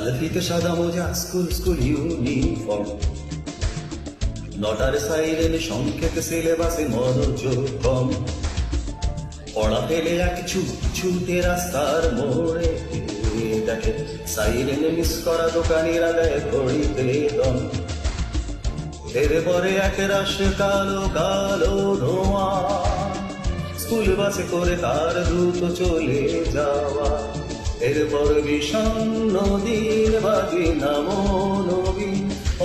লাল ফিতে সাদা মোজা স্কুল স্কুল ইউনিফর্ম। নটার সাইরেন সংকেত সিলেবাসে মনোযোগ কম পড়া ফেলে এক ছুট ছুটে রাস্তার মোড়ে দেখে সাইরেন মিস করা দোকানিরা দেয় ঘড়িতে দম। এর পরে এক রাশ কালো কালো ধোঁয়া। স্কুল বাসে করে তার দ্রুত চলে যাওয়া। এরপর বিষণ্ণ দিন বাজে নামো নবীন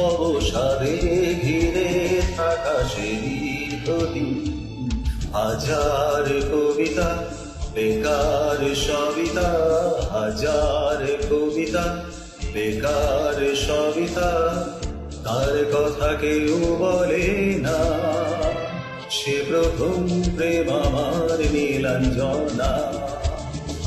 অবসাদে ঘিরে থাকা সেই হাজার কবিতা বেকার সবিতা হাজার কবিতা বেকার সবিতা তার কথা কেউ বলে না সে প্রথম প্রেম আমার নীলাঞ্জনা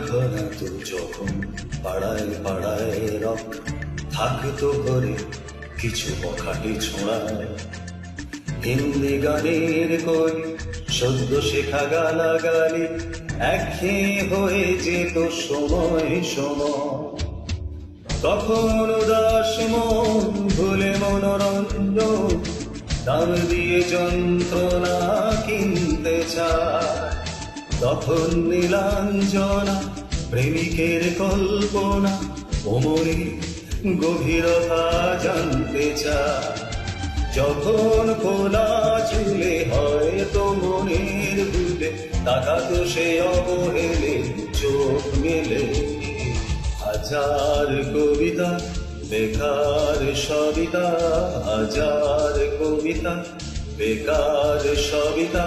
তো যখন পাড়ায় পাড়ায় রক থাকতো ঘরে কিছু বখাটে ছোঁড়ায় হিন্দি গানের কই সদ্য শেখা গালাগালি একঘেয়ে হয়ে যেত সময় সময় তখন উদাস মন ভুলে মনোরঞ্জন দাম দিয়ে যন্ত্রণা কিনতে চায় তখন নীলাঞ্জনা, প্রেমিকের কল্পনা ওমরে গভীরতা জানতে চায় যখন খোলা চুলে হয় তো মনের ভুলে তাকাতো সে অবহেলে চোখ মেলে। হাজার কবিতা, বেকার সবিতা, হাজার কবিতা, বেকার সবিতা।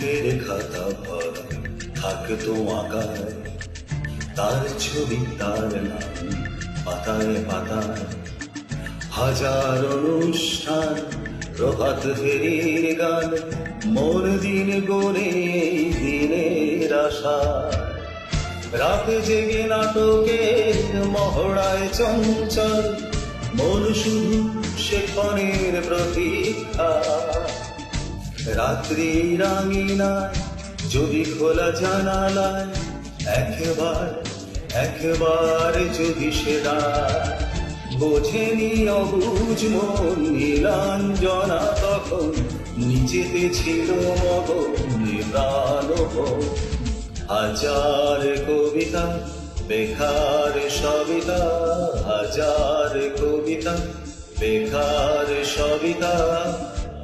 অঙ্কের খাতা ভরা থাকতো আঁকায়। তার ছবি, তার নাম, পাতায় পাতায়। হাজার অনুষ্ঠান, প্রভাত ফেরির গান মোর দিন এই দিনের আশা। রাত জেগে নাটকের মহড়ায় চঞ্চল, মন শুধু সেখানের প্রতীক্ষা। রাত্রি রাঙিনায়, যদি খোলা জানালায়, একবার একবার যদি সেরা বোঝেনি অবুঝ মন, নীলাঞ্জনা তখন নিচেতে ছিল মগন প্রাণ হাজার কবিতা, বেকার সবিতা, হাজার কবিতা, বেকার সবিতা